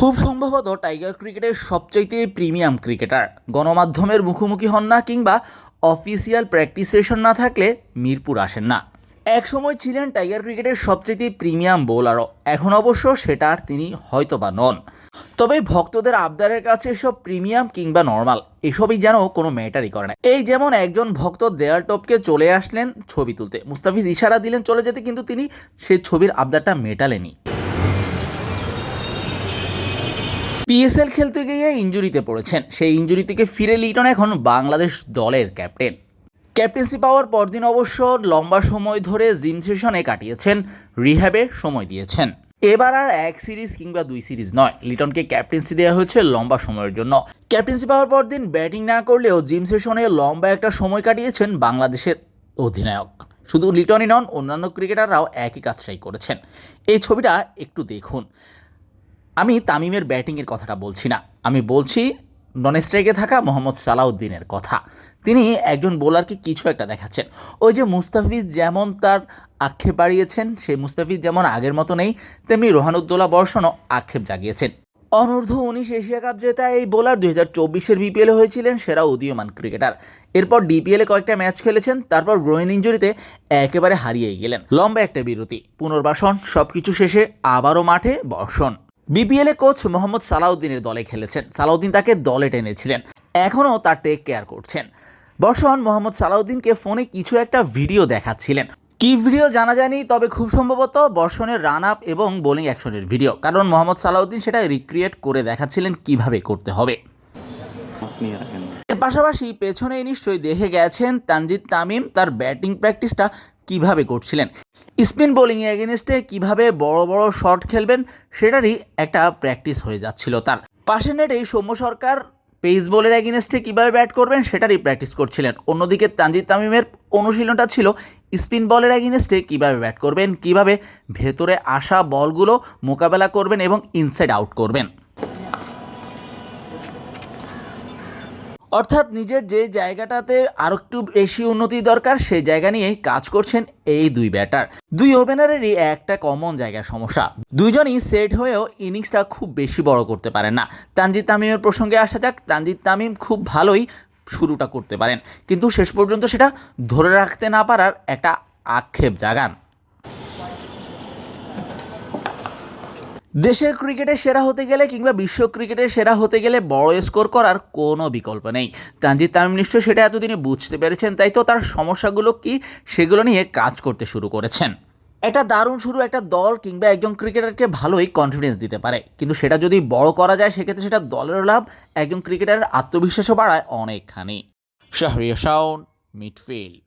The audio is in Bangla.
খুব সম্ভবত টাইগার ক্রিকেটের সবচাইতে প্রিমিয়াম ক্রিকেটার। গণমাধ্যমের মুখোমুখি হন না কিংবা অফিসিয়াল প্র্যাকটিস সেশন না থাকলে মিরপুর আসেন না। একসময় ছিলেন টাইগার ক্রিকেটের সবচেয়ে প্রিমিয়াম বোলারও। এখন অবশ্য সেটা আর তিনি হয়তো বা নন। তবে ভক্তদের আবদারের কাছে এসব প্রিমিয়াম কিংবা নর্মাল, এসবই যেন কোনো ম্যাটারই করে না। এই যেমন একজন ভক্ত দেয়াল টপকে চলে আসলেন ছবি তুলতে। মুস্তাফিজ ইশারা দিলেন চলে যেতে, কিন্তু তিনি সে ছবির আবদারটা মেটালেনি পিএসএল খেলতে গিয়ে ইঞ্জুরিতে পড়েছেন। সেই ইঞ্জুরি থেকে ফিরে লিটন এখন বাংলাদেশ দলের ক্যাপ্টেন। ক্যাপ্টেন্সি পাওয়ার পরদিন অবশ্য লম্বা সময় ধরে জিম সেশনে কাটিয়েছেন, রিহ্যাবে সময় দিয়েছেন। এবার আর এক সিরিজ কিংবা দুই সিরিজ নয়, লিটনকে ক্যাপ্টেন্সি দেওয়া হয়েছে লম্বা সময়ের জন্য। ক্যাপ্টেন্সি পাওয়ার পর দিন ব্যাটিং না করলেও জিম সেশনে লম্বা একটা সময় কাটিয়েছেন বাংলাদেশের অধিনায়ক। শুধু লিটনই নন, অন্যান্য ক্রিকেটাররাও একই কাজটাই করেছেন। এই ছবিটা একটু দেখুন। আমি তামিমের ব্যাটিংয়ের কথাটা বলছি না। আমি বলছি নন স্ট্রাইকে থাকা মোহাম্মদ সালাউদ্দিনের কথা। তিনি একজন বোলারকে কিছু একটা দেখাচ্ছেন। ওই যে মুস্তাফিজ যেমন তার আক্ষেপ বাড়িয়েছেন, সেই মুস্তাফিজ যেমন আগের মতো নেই, তেমনি রোহানুদ্দোলা বর্ষণও আক্ষেপ জাগিয়েছেন। অনূর্ধ্ব উনিশ এশিয়া কাপ জেতা এই বোলার দুই হাজার চব্বিশের বিপিএলে হয়েছিলেন সেরা উদীয়মান ক্রিকেটার। এরপর ডিপিএলে কয়েকটা ম্যাচ খেলেছেন, তারপর গ্রোইন ইঞ্জুরিতে একেবারে হারিয়েই গেলেন। লম্বা একটা বিরতি, পুনর্বাসন সব কিছু শেষে আবারও মাঠে বর্ষণ। বিপিএলে কোচ মোহাম্মদ সালাউদ্দিনের দলে খেলেছেন। সালাউদ্দিন তাকে দলে টেনেছিলেন। এখনও তার টেক কেয়ার করছেন। বর্ষণ মোহাম্মদ সালাউদ্দিনকে ফোনে কিছু একটা ভিডিও দেখাচ্ছিলেন। কি ভিডিও জানা যায়নি তবে খুব সম্ভবত বর্ষণের রান আপ এবং বোলিং অ্যাকশনের ভিডিও। কারণ মোহাম্মদ সালাউদ্দিন সেটা রিক্রিয়েট করে দেখাচ্ছিলেন কীভাবে করতে হবে। এর পাশাপাশি পেছনে নিশ্চয়ই দেখে গেছেন তানজিদ তামিম। তার ব্যাটিং প্র্যাকটিসটা কীভাবে করছিলেন? স্পিন বোলিং এগেনস্টে কীভাবে বড় বড় শট খেলবেন সেটারই একটা প্র্যাকটিস হয়ে যাচ্ছিল তার। পাশের নেটেই সৌম্য সরকার পেস বলের এগেনস্টে কীভাবে ব্যাট করবেন সেটারই প্র্যাকটিস করছিলেন। অন্যদিকে তানজিদ তামিমের অনুশীলনটা ছিল স্পিন বলের এগেনস্টে কীভাবে ব্যাট করবেন, কীভাবে ভেতরে আসা বলগুলো মোকাবেলা করবেন এবং ইনসাইড আউট করবেন। অর্থাৎ নিজের যে জায়গাটাতে আরও একটু বেশি উন্নতি দরকার, সেই জায়গা নিয়েই কাজ করছেন এই দুই ব্যাটার। দুই ওপেনারেরই একটা কমন জায়গা সমস্যা। দুইজনই সেট হয়েও ইনিংসটা খুব বেশি বড় করতে পারেন না। তানজিদ তামিমের প্রসঙ্গে আসা যাক, তানজিদ তামিম খুব ভালোই শুরুটা করতে পারেন। কিন্তু শেষ পর্যন্ত সেটা ধরে রাখতে না পারার একটা আক্ষেপ জাগান। দেশের ক্রিকেটে সেরা হতে গেলে কিংবা বিশ্ব ক্রিকেটে সেরা হতে গেলে বড় স্কোর করার কোনো বিকল্প নেই। তানজিদ তামিম নিশ্চয় সেটা এতদিনে বুঝতে পেরেছেন, তাই তো তার সমস্যাগুলো কি সেগুলো নিয়ে কাজ করতে শুরু করেছেন। একটা দারুণ শুরু একটা দল কিংবা একজন ক্রিকেটারকে ভালোই কনফিডেন্স দিতে পারে। কিন্তু সেটা যদি বড় করা যায়, সেক্ষেত্রে সেটা দলের লাভ, একজন ক্রিকেটারের আত্মবিশ্বাসও বাড়ায় অনেকখানি। শাহরিয়া শাওন মিডফিল্ড